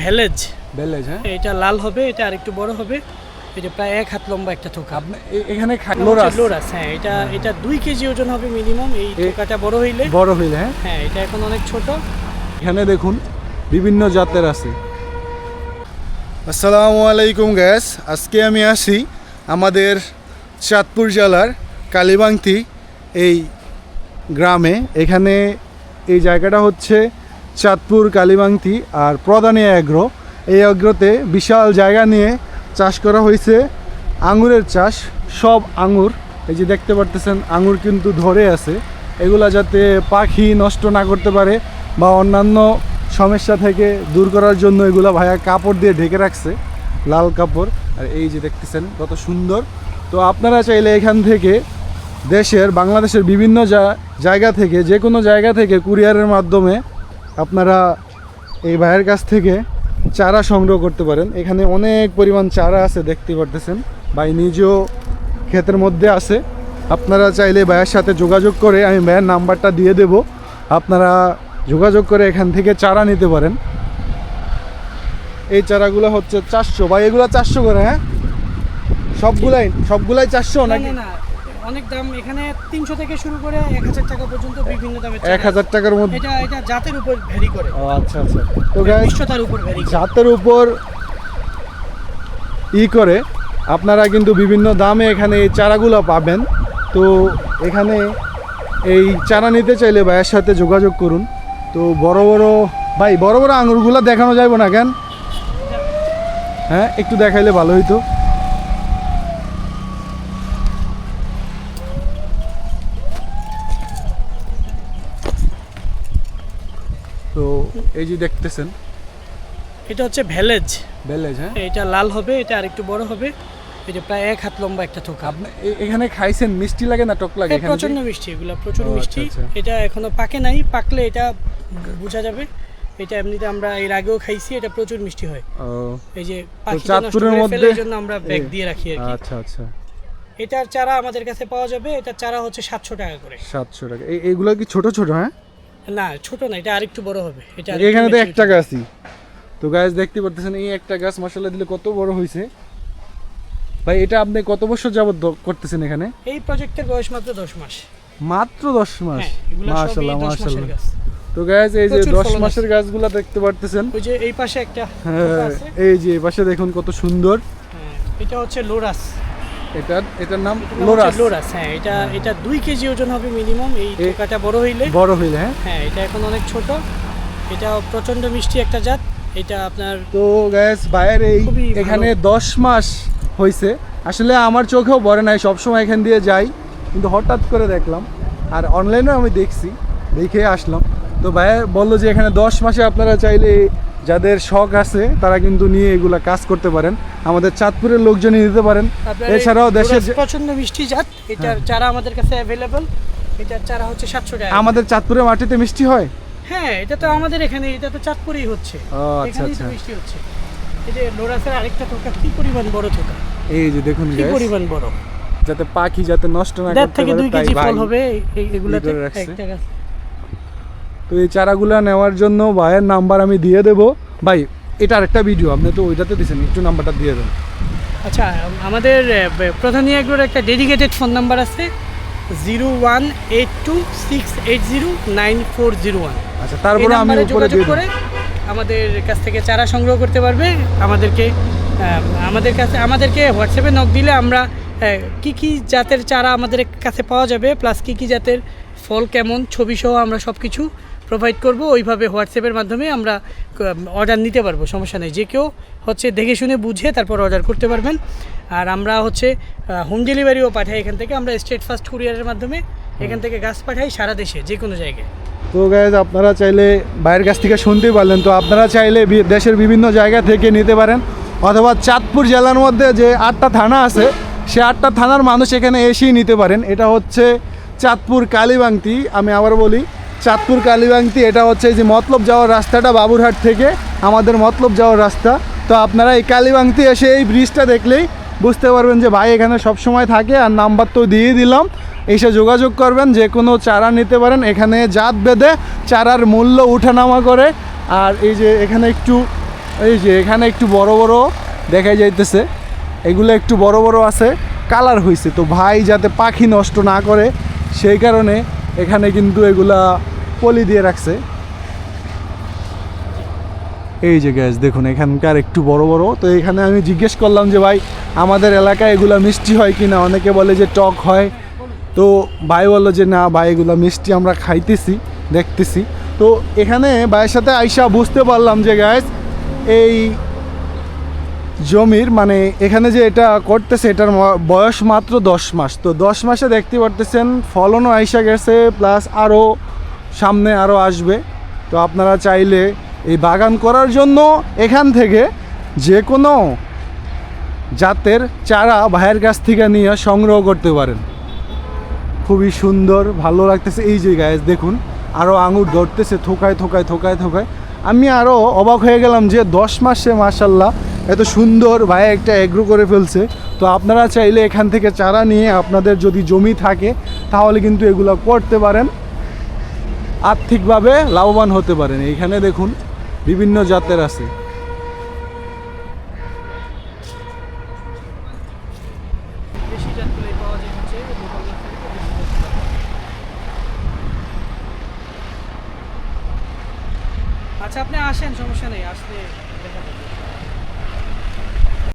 ভ্যালেজ বেলেজ হ্যাঁ? এটা লাল হবে এটা আরেকটু বড় হবে। এটা প্রায় এক হাত লম্বা একটা থোকা। এখানে লোরাস। লোরাস হ্যাঁ এটা এটা দুই কেজি ওজন হবে মিনিমাম এই থোকাটা বড় হইলে। বড় হইলে হ্যাঁ? হ্যাঁ এটা এখন অনেক ছোট। এখানে দেখুন বিভিন্ন জাতের আছে। আসসালামু আলাইকুম গ্যাস আজকে আমি আসি আমাদের চাঁদপুর জেলার কালীবাংতি এই গ্রামে। এখানে এই জায়গাটা হচ্ছে চাঁদপুর কালীবাংতি আর প্রধানী অ্যাগ্রো এই অ্যাগ্রোতে বিশাল জায়গা নিয়ে চাষ করা হয়েছে। আঙুরের চাষ, সব আঙুর। এই যে দেখতে পারতেছেন, আঙুর কিন্তু ধরে আছে। এগুলা যাতে পাখি নষ্ট না করতে পারে বা অন্যান্য সমস্যা থেকে দূর করার জন্য এগুলা ভাইয়া কাপড় দিয়ে ঢেকে রাখছে, লাল কাপড়। আর এই যে দেখতেছেন, কত সুন্দর। তো আপনারা চাইলে এখান থেকে দেশের, বাংলাদেশের বিভিন্ন জায়গা থেকে যে কোনো জায়গা থেকে কুরিয়ারের মাধ্যমে আপনারা এই ভাইয়ের কাছ থেকে চারা সংগ্রহ করতে পারেন। এখানে অনেক পরিমাণ চারা আছে দেখতে পারতেছেন। ভাই নিজেও ক্ষেতের মধ্যে আছে। আপনারা চাইলে ভাইয়ের সাথে যোগাযোগ করে আমি ভাইয়ের নাম্বারটা দিয়ে দেব। আপনারা যোগাযোগ করে এখান থেকে চারা নিতে পারেন। এই চারাগুলো হচ্ছে চারশো। ভাই এগুলো চারশো করে হ্যাঁ? সবগুলাই? সবগুলাই চারশো নাকি? অনেক দাম। এখানে তিনশো থেকে শুরু করে এক হাজার টাকা পর্যন্ত বিভিন্ন এক হাজার টাকার মধ্যে এটা এটা জাতের উপর ভ্যারি করে। ও আচ্ছা আচ্ছা। তো গাইস মিষ্টতার উপর করে। জাতের উপর ই করে। আপনারা কিন্তু বিভিন্ন দামে এখানে এই চারাগুলো পাবেন। তো এখানে এই চারা নিতে চাইলে ভাইয়ের সাথে যোগাযোগ করুন। তো বড় বড় ভাই বড় বড় আঙুরগুলো দেখানো যাবে না কেন? হ্যাঁ একটু দেখাইলে ভালো হইতো তো এই যে দেখতেছেন এটা হচ্ছে ভ্যালেজ বেলেজ হ্যাঁ? এটা লাল হবে এটা আরেকটু বড় হবে। এটা প্রায় এক হাত লম্বা একটা থোকা। আপনি এখানে খাইছেন মিষ্টি লাগে না টক লাগে হ্যাঁ, এখানে? প্রচণ্ড মিষ্টি এগুলো প্রচুর আচ্ছা, মিষ্টি। আচ্ছা। এটা এখনও পাকে নাই পাকলে এটা বোঝা যাবে। এটা এমনিতে আমরা এর আগেও খাইছি এটা প্রচুর মিষ্টি হয়। এই যে চাঁদপুরের মধ্যে জন্য আমরা ব্যাগ দিয়ে রাখি আর কি। আচ্ছা আচ্ছা। এটার চারা আমাদের কাছে পাওয়া যাবে এটার চারা হচ্ছে সাতশো টাকা করে। সাতশো টাকা। এই এইগুলো কি ছোট ছোট হ্যাঁ? না ছোট না এটা আরেকটু বড় হবে। এটা এখানে তো একটা গাছই। তো গাছ দেখতে পারতেছেন এই একটা গাছ মশলা দিলে কত বড় হয়েছে ভাই এটা আপনি কত বছর যাবত করতেছেন এখানে? এই প্রজেক্টের বয়স মাত্র দশ মাস। মাত্র দশ মাস? হ্যাঁ মাসের গাছ। তো এই যে প্রচুর দশ ফলন মাসের গাছগুলো দেখতে পারতেছেন। ওই যে এই পাশে একটা হ্যাঁ আছে। এই যে এই পাশে দেখুন কত সুন্দর। হ্যাঁ, এটা হচ্ছে লোরাস। এটা এটার নাম লোরাস। লোরাস হ্যাঁ এটা এটা দুই কেজি ওজন হবে মিনিমাম এই টোকাটা বড় হইলে। বড় হইলে হ্যাঁ। হ্যাঁ এটা এখন অনেক ছোট। এটা প্রচণ্ড মিষ্টি একটা জাত। এটা আপনার তো গ্যাস ভাইয়ের এই এখানে দশ মাস হয়েছে আসলে আমার চোখেও পড়ে নাই সবসময় এখান দিয়ে যাই। কিন্তু হঠাৎ করে দেখলাম আর অনলাইনেও আমি দেখছি দেখে আসলাম। তো ভাইয়া বলল যে এখানে দশ মাসে আপনারা চাইলে যাদের শখ আছে তারা কিন্তু নিয়ে এগুলা কাজ করতে পারেন। আমাদের চাঁদপুরের লোকজনই নিতে পারেন। এছাড়াও দেশের প্রচণ্ড মিষ্টি জাত এটার চারা আমাদের কাছে অ্যাভেলেবল এটার চারা হচ্ছে সাতশো টাকা। আমাদের চাঁদপুরের মাটিতে মিষ্টি হয়? হ্যাঁ এটা তো আমাদের এখানে এটা তো চাঁদপুরেই হচ্ছে। আচ্ছা আচ্ছা। মিষ্টি হচ্ছে। এই যে লোরাসের আরেকটা থোকা কি পরিমাণ বড় থোকা? এই যে দেখুন কি পরিমাণ বড়? যাতে পাখি যাতে নষ্ট না করতে থেকে পারে তাই কেজি ভাই। ফল হবে এই- এই- এগুলাতে রাখছে। একটা গাছ। তো এই চারাগুলো নেওয়ার জন্য ভাইয়ের নাম্বার আমি দিয়ে দেবো। ভাই এটা আরেকটা ভিডিও আপনি তো ওইটাতে দিয়েছেন একটু নাম্বারটা দিয়ে দেন। আচ্ছা আমাদের প্রধান এগ্রোর একটা ডেডিকেটেড ফোন নাম্বার আছে zero one eight two six eight zero nine four zero one আচ্ছা তারপরে আমি উপরে যোগাযোগ করে আমাদের কাছ থেকে চারা সংগ্রহ করতে পারবে। আমাদেরকে আমাদের কাছে আমাদেরকে হোয়াটসঅ্যাপে নক দিলে আমরা কি কি জাতের চারা আমাদের কাছে পাওয়া যাবে প্লাস কি কি জাতের ফল কেমন ছবি সহ আমরা সব কিছু প্রোভাইড করব ওইভাবে হোয়াটসঅ্যাপের মাধ্যমে আমরা অর্ডার নিতে পারব সমস্যা নেই। যে কেউ হচ্ছে দেখে শুনে বুঝে তারপর অর্ডার করতে পারবেন। আর আমরা হচ্ছে হোম ডেলিভারিও পাঠাই এখান থেকে। আমরা স্টেট ফার্স্ট কুরিয়ারের মাধ্যমে এখান থেকে গাছ পাঠাই সারা দেশে যে কোনো জায়গায়। তো গ্যাস আপনারা চাইলে বাইরের কাছ থেকে শুনতেই পারলেন। তো আপনারা চাইলে দেশের বিভিন্ন জায়গা থেকে নিতে পারেন। অথবা চাঁদপুর জেলার মধ্যে যে আটটা থানা আছে সে আটটা থানার মানুষ এখানে এসেই নিতে পারেন। এটা হচ্ছে চাঁদপুর কালীবাংতি আমি আবার বলি। চাঁদপুর কালীবাংতি, এটা হচ্ছে যে মতলব যাওয়ার রাস্তাটা বাবুরহাট থেকে, আমাদের মতলব যাওয়ার রাস্তা। তো আপনারা এই কালীবাংতি এসে এই ব্রিজটা দেখলেই বুঝতে পারবেন যে ভাই এখানে সব সময় থাকে আর নাম্বার তো দিয়ে দিলাম। এসে যোগাযোগ করবেন, যে কোনো চারা নিতে পারেন। এখানে জাত বেঁধে চারার মূল্য উঠানামা করে। আর এই যে এখানে একটু, এই যে এখানে একটু বড় বড় দেখা যাইতেছে। এগুলো একটু বড় বড় আছে কালার হয়েছে তো ভাই যাতে পাখি নষ্ট না করে, সেই কারণে এখানে কিন্তু এগুলা পলি দিয়ে রাখছে। এই যে গ্যাস দেখুন, এখানকার একটু বড় বড়। তো এখানে আমি জিজ্ঞেস করলাম যে, ভাই, আমাদের এলাকায় এগুলো মিষ্টি হয় কি না অনেকে বলে যে, টক হয়। তো ভাই বলল যে, না ভাই, এগুলো মিষ্টি আমরা খাইতেছি, দেখতেছি। তো এখানে ভাইয়ের সাথে আইসা বুঝতে পারলাম যে গ্যাস এই জমির মানে এখানে যে এটা করতেছে, এটার বয়স মাত্র দশ মাস। তো দশ মাসে দেখতে পারতেছেন, ফলনও আইসা গেছে প্লাস আরও সামনে আরও আসবে। তো আপনারা চাইলে এই বাগান করার জন্য এখান থেকে যে কোনো জাতের চারা ভাইয়ের কাছ থেকে নিয়ে সংগ্রহ করতে পারেন। খুবই সুন্দর, ভালো লাগতেছে। এই যে গায়ে দেখুন আরও আঙুর ধরতেছে, থোকায় থোকায় থোকায় থোকায়। আমি আরও অবাক হয়ে গেলাম যে দশ মাসে মাসাল্লাহ এত সুন্দর ভাই একটা এগ্রো করে ফেলছে। তো আপনারা চাইলে এখান থেকে চারা নিয়ে আপনাদের যদি জমি থাকে, তাহলে কিন্তু এগুলো করতে পারেন। আর্থিকভাবে লাভবান হতে পারেন এখানে দেখুন, বিভিন্ন জাতের আছে। আচ্ছা আপনি আসেন, সমস্যা নেই, আসলে দেখা।